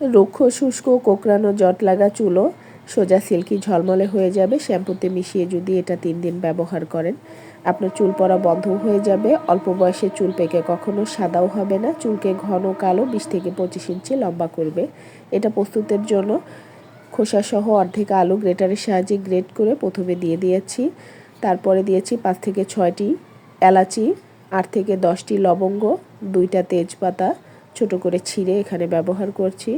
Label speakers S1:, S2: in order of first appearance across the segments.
S1: রুক্ষ, শুষ্ক, কোকড়ানো জট লাগা চুলও সোজা সিল্কি ঝলমলে হয়ে যাবে। শ্যাম্পুতে মিশিয়ে যদি এটা তিন দিন ব্যবহার করেন, আপনার চুল পড়া বন্ধ হয়ে যাবে। অল্প বয়সে চুল পেকে কখনো সাদাও হবে না। চুলকে ঘন কালো বিশ থেকে পঁচিশ ইঞ্চি লম্বা করবে। এটা প্রস্তুতের জন্য খোসাসহ অর্ধেক আলু গ্রেটারের সাহায্যে গ্রেট করে প্রথমে দিয়ে দিয়েছি। তারপরে দিয়েছি পাঁচ থেকে ছয়টি এলাচি, আট থেকে দশটি লবঙ্গ, দুইটা তেজপাতা ছোট করে ছিঁড়ে এখানে ব্যবহার করছি।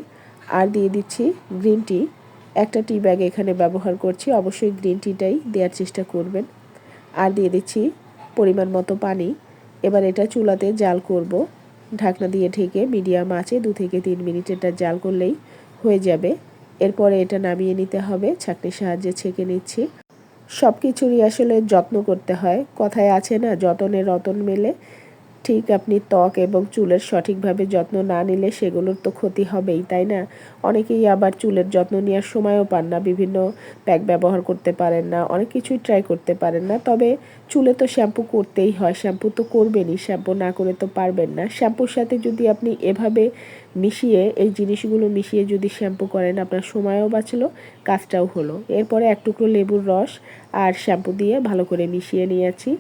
S1: আর দিয়ে দিচ্ছি গ্রিন টি একটা টি ব্যাগ এখানে ব্যবহার করছি। অবশ্যই গ্রিন টিটাই দেওয়ার চেষ্টা করবেন। আর দিয়ে দিচ্ছি পরিমাণ মতো পানি। এবার এটা চুলাতে জাল করব। ঢাকনা দিয়ে ঢেকে মিডিয়াম আঁচে দু থেকে তিন মিনিট এটা জাল করলেই হয়ে যাবে। এরপরে এটা নামিয়ে নিতে হবে। ছাঁকনির সাহায্যে ছেঁকে নিচ্ছি। সব কিছুরই আসলে যত্ন করতে হয়। কথায় আছে না, যতনে রতন মেলে ঠিক আপনি ত্বক এবং চুলের সঠিকভাবে যত্ন না নিলে সেগুলোর তো ক্ষতি হবেই, তাই না? অনেকেই আবার চুলের যত্ন নেওয়ার সময়ও পান না, বিভিন্ন প্যাক ব্যবহার করতে পারেন না, অনেক কিছুই ট্রাই করতে পারেন না, তবে চুলে তো শ্যাম্পু করতেই হয় শ্যাম্পু তো করবেনই শ্যাম্পু না করে তো পারবেন না। শ্যাম্পুর সাথে যদি আপনি এভাবে মিশিয়ে, এই জিনিসগুলো মিশিয়ে যদি শ্যাম্পু করেন, আপনার সময়ও বাঁচলো, কাজটাও হলো। এরপরে এক টুকরো লেবুর রস আর শ্যাম্পু দিয়ে ভালো করে মিশিয়ে নিয়েছি।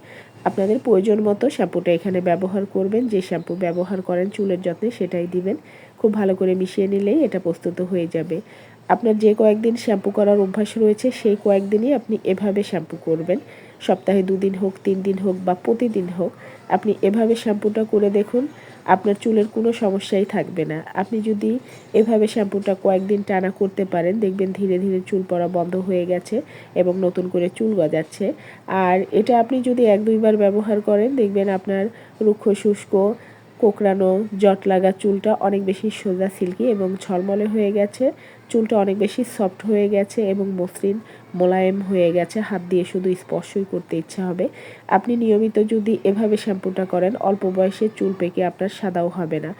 S1: আপনাদের প্রয়োজন মতো শ্যাম্পুটা এখানে ব্যবহার করবেন। যে শ্যাম্পু ব্যবহার করেন, চুলের যত্নে সেটাই দিবেন। খুব ভালো করে মিশিয়ে নিলেই এটা প্রস্তুত হয়ে যাবে। আপনার যে কয়েকদিন শ্যাম্পু করার অভ্যাস রয়েছে, সেই কয়েকদিনই আপনি এভাবে শ্যাম্পু করবেন। সপ্তাহে দুদিন হোক তিন দিন হোক বা প্রতিদিন হোক, আপনি এভাবে শ্যাম্পুটা করে দেখুন, আপনার চুলের কোনো সমস্যাই থাকবে না। আপনি যদি এভাবে শ্যাম্পুটা কয়েকদিন টানা করতে পারেন, দেখবেন ধীরে ধীরে চুল পড়া বন্ধ হয়ে গেছে এবং নতুন করে চুল গজাচ্ছে। আর এটা আপনি যদি এক দুইবার ব্যবহার করেন, দেখবেন আপনার রুক্ষ, শুষ্ক কোকড়ানো জট লাগা চুলটা অনেক বেশি সোজা সিল্কি এবং ঝলমলে হয়ে গেছে। চুলটা অনেক বেশি সফট হয়ে গেছে এবং মসৃণ, মোলায়েম হয়ে গেছে। হাত দিয়ে শুধু স্পর্শই করতে ইচ্ছা হবে। আপনি নিয়মিত যদি এভাবে শ্যাম্পুটা করেন, অল্প বয়সে চুল পেকে আপনার সাদাও হবে না।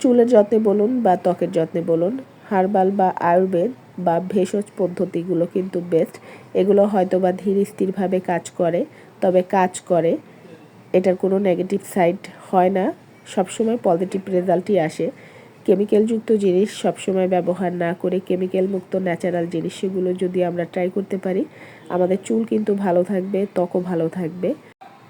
S1: চুলের যত্নে বলুন বা ত্বকের যত্নে বলুন, হার্বাল বা আয়ুর্বেদ বা ভেষজ পদ্ধতিগুলো কিন্তু বেস্ট এগুলো হয়তো বা ধীর স্থিরভাবে কাজ করে, তবে কাজ করে, এটার কোনো নেগেটিভ সাইড হয় না। সবসময় পজিটিভ রেজাল্টই আসে। কেমিক্যালযুক্ত জিনিস সবসময় ব্যবহার না করে কেমিক্যাল মুক্ত ন্যাচারাল জিনিস সেগুলো যদি আমরা ট্রাই করতে পারি, আমাদের চুল কিন্তু ভালো থাকবে, ত্বকও ভালো থাকবে।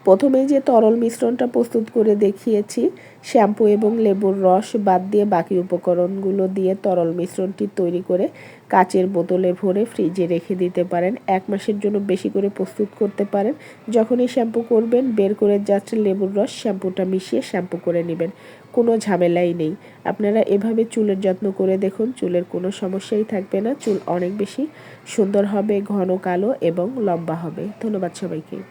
S1: প্রথমে যে তরল মিশ্রণটা প্রস্তুত করে দেখিয়েছি, শ্যাম্পু এবং লেবুর রস বাদ দিয়ে বাকি উপকরণগুলো দিয়ে তরল মিশ্রণটি তৈরি করে কাচের বোতলে ভরে ফ্রিজে রেখে দিতে পারেন। এক মাসের জন্য বেশি করে প্রস্তুত করতে পারেন। যখনই শ্যাম্পু করবেন, বের করে যাচ্ছে লেবুর রস শ্যাম্পুটা মিশিয়ে শ্যাম্পু করে নেবেন। কোনো ঝামেলাই নেই। আপনারা এভাবে চুলের যত্ন করে দেখুন, চুলের কোনো সমস্যাই থাকবে না। চুল অনেক বেশি সুন্দর হবে, ঘন কালো এবং লম্বা হবে। ধন্যবাদ সবাইকে।